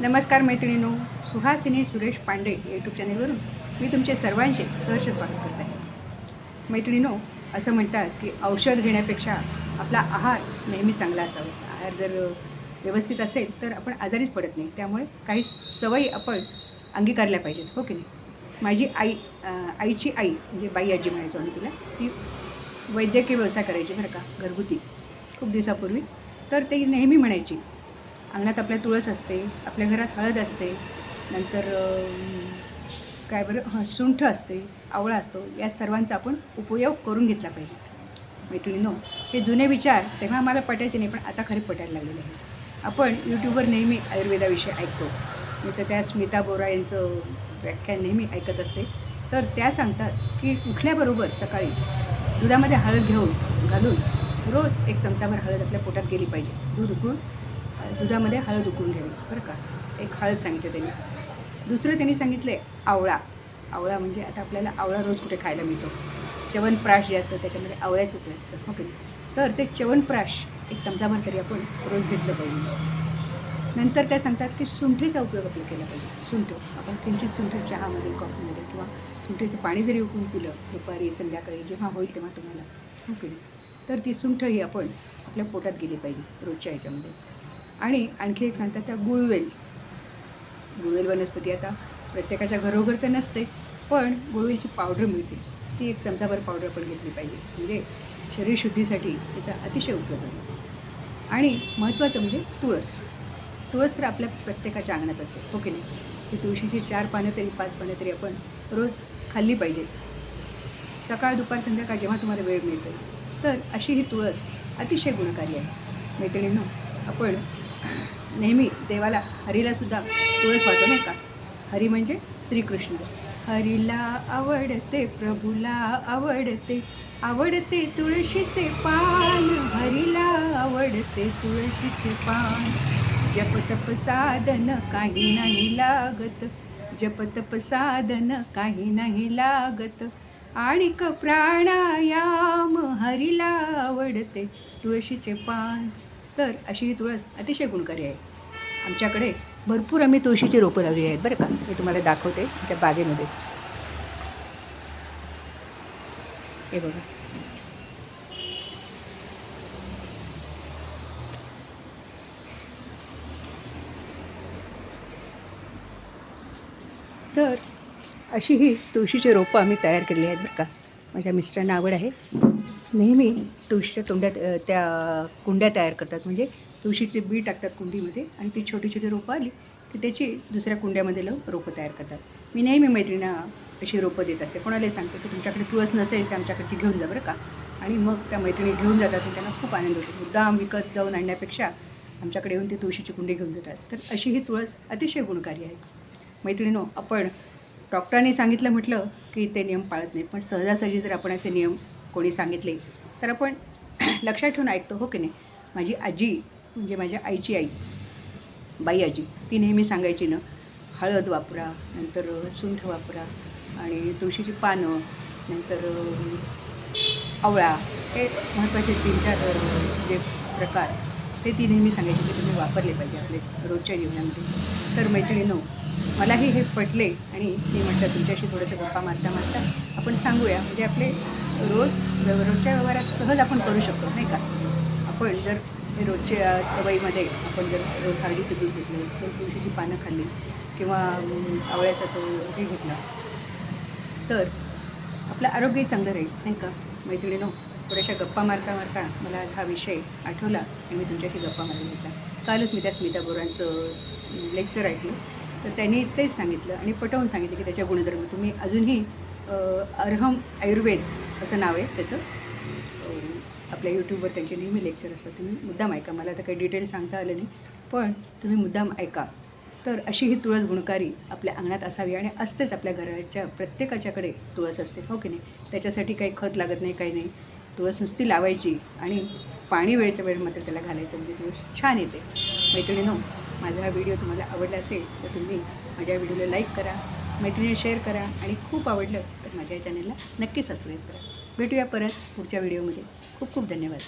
नमस्कार मैत्रिणीनो सुहासिनी सुरेश पांडे यूट्यूब चॅनेलवरून मी तुमचे सर्वांचे सहर्ष स्वागत करत आहे. मैत्रिणीनो असं म्हणतात की औषध घेण्यापेक्षा आपला आहार नेहमी चांगला असावा. आहार जर व्यवस्थित असेल तर आपण आजारीच पडत नाही. त्यामुळे काही सवयी आपण अंगीकारल्या पाहिजेत हो की नाही? माझी आई आईची आई म्हणजे बाई आजी म्हणायचो आम्ही तिला ती वैद्यकीय व्यवसाय करायची बरं का घरगुती खूप दिवसापूर्वी. तर ते नेहमी म्हणायची अंगणात आपल्या तुळस असते आपल्या घरात हळद असते नंतर काय बरं हं सुंठ असते आवळा असतो या सर्वांचा आपण उपयोग करून घेतला पाहिजे. मैत्रिणीनो हे जुने विचार तेव्हा मला पटायचे नाही पण आता खरे पटायला लागलेले आहे आपण यूट्यूबवर नेहमी आयुर्वेदाविषयी ऐकतो. मी तर त्या स्मिता बोरा यांचं व्याख्यान नेहमी ऐकत असते. तर त्या सांगतात की उठल्याबरोबर सकाळी दुधामध्ये हळद घेऊन घालून रोज एक चमचाभर हळद आपल्या पोटात गेली पाहिजे. दूध उकळून दुधामध्ये हळद उकळून घ्यावी. बरं का? एक हळद सांगितलं त्यांनी. दुसरं त्यांनी सांगितलं आवळा. आवळा म्हणजे आता आपल्याला आवळा रोज कुठे खायला मिळतो? च्यवनप्राश जे असतं त्याच्यामध्ये आवळ्याचंच असतं. हो ओके तर ते च्यवनप्राश एक चमचाभर तरी आपण रोज घेतलं पाहिजे. नंतर त्या सांगतात की सुंठीचा उपयोग आपला केला पाहिजे. सुंठ. आपण किंचित सुंठ चहामध्ये कॉफीमध्ये किंवा सुंठीचं पाणी जरी उकळून पिलं दुपारी संध्याकाळी जेव्हा होईल तेव्हा तुम्हाला. हो ओके तर ती सुंठ ही आपण आपल्या पोटात गेली पाहिजे रोजच्या ह्याच्यामध्ये. आणि आणखी एक सांगतात त्या गुळवेल. गुळवेल वनस्पती आता प्रत्येकाच्या घरोघर तर नसते पण गुळवेलची पावडर मिळते. ती एक चमचाभर पावडर पण घेतली पाहिजे. म्हणजे शरीरशुद्धीसाठी तिचा अतिशय उपयोग आहे. आणि महत्त्वाचं म्हणजे तुळस. तुळस तर आपल्या प्रत्येकाच्या अंगणात असते हो की नाही? ती तुळशीची चार पानं तरी पाच पानं तरी आपण रोज खाल्ली पाहिजे. सकाळ दुपार संध्याकाळ जेव्हा तुम्हाला वेळ मिळते तर अशी ही तुळस अतिशय गुणकारी आहे. मैत्रिणींनो आपण नेहमी देवाला हरीलासुद्धा तुळस वाटतो नाही का? हरी म्हणजे श्रीकृष्ण. हरीला आवडते प्रभूला आवडते आवडते तुळशीचे पान. हरीला आवडते तुळशीचे पान. जप तप साधन काही नाही लागत. जप तप साधन काही नाही लागत. आणिक प्राणायाम हरीला आवडते तुळशीचे पान. तर अशी ही तुळस अतिशय गुणकारी आहे. आमच्याकडे भरपूर आम्ही तुळशीची रोपं लावली आहेत बरं का? मी तुम्हाला दाखवते त्या बागेमध्ये. हे बघा. तर अशी ही तुळशीची रोपं आम्ही तयार केलेली आहेत बरं का? माझ्या मिस्टरांना आवड आहे. नेहमी तुळशीच्या तोंड्यात त्या कुंड्या तयार करतात. म्हणजे तुळशीचे बी टाकतात कुंडीमध्ये आणि ती छोटी छोटी रोपं आली की त्याची दुसऱ्या कुंड्यामध्ये लावून रोपं तयार करतात. मी नेहमी मैत्रिणींना अशी रोपं देत असते. कोणालाही सांगते की तुमच्याकडे तुळस नसेल तर आमच्याकडची घेऊन जा बरं का. आणि मग त्या मैत्रिणी घेऊन जातात आणि त्यांना खूप आनंद होतो. मुद्दाम विकत जाऊन आणण्यापेक्षा आमच्याकडे येऊन ते तुळशीची कुंडी घेऊन जातात. तर अशी ही तुळस अतिशय गुणकारी आहे. मैत्रिणीनो आपण डॉक्टरांनी सांगितलं म्हटलं की ते नियम पाळत नाही. पण सहजासहजी जर आपण असे नियम कोणी सांगितले. तर आपण लक्षात ठेवून ऐकतो हो की नाही? माझी आजी म्हणजे माझ्या आईची आई बाई आजी ती नेहमी सांगायची ना हळद वापरा नंतर सुंठ वापरा आणि तुळशीची पानं नंतर आवळा. हे महत्त्वाचे तीन चार जे प्रकार ते ती नेहमी सांगायची की तुम्ही वापरले पाहिजे आपले रोजच्या जीवनामध्ये. तर मैत्रिणीनो मलाही हे पटले आणि मी म्हटलं तुमच्याशी थोडंसं गप्पा मारता मारता आपण सांगूया. म्हणजे आपले रोज रोजच्या व्यवहारात सहज आपण करू शकतो नाही का? आपण जर हे रोजच्या सवयीमध्ये आपण जर रोज हळदीचं दूध घेतलं तर तुळशीची पानं खाल्ली किंवा आवळ्याचा तो हे घेतला तर आपलं आरोग्यही चांगलं राहील नाही का? मैत्रिणीनो थोड्याशा गप्पा मारता मारता मला हा विषय आठवला आणि मी तुमच्याशी गप्पा मारून घेतला. कालच मी त्या स्मिता बोरांचं लेक्चर ऐकलं. तर त्यांनी तेच सांगितलं आणि पटवून सांगितलं की त्याच्या गुणधर्म तुम्ही अजूनही अरहम अर्हम आयुर्वेद असं नाव आहे त्याचं. आपल्या यूट्यूबवर त्यांचे नेहमी लेक्चर असतात. तुम्ही मुद्दाम ऐका. मला तर काही डिटेल सांगता आलं नाही. पण तुम्ही मुद्दाम ऐका. तर अशी ही तुळस गुणकारी आपल्या अंगणात असावी आणि असतेच आपल्या घराच्या प्रत्येकाच्याकडे तुळस असते. हो की नाही? त्याच्यासाठी काही खत लागत नाही काही नाही. तुळस नुसती लावायची आणि पाणी वेळच्या वेळ मात्र त्याला घालायचं. म्हणजे तुळस छान येते. मैत्रिणीनो माझा हा व्हिडिओ तुम्हाला आवडला असेल तर तुम्ही माझ्या व्हिडिओला लाईक करा. मैत्रिणी शेअर करा आणि खूप आवडलं तर माझ्या चॅनलला नक्की सबस्क्राईब करा. भेटूया परत पुढच्या व्हिडिओमध्ये खूप खूप धन्यवाद.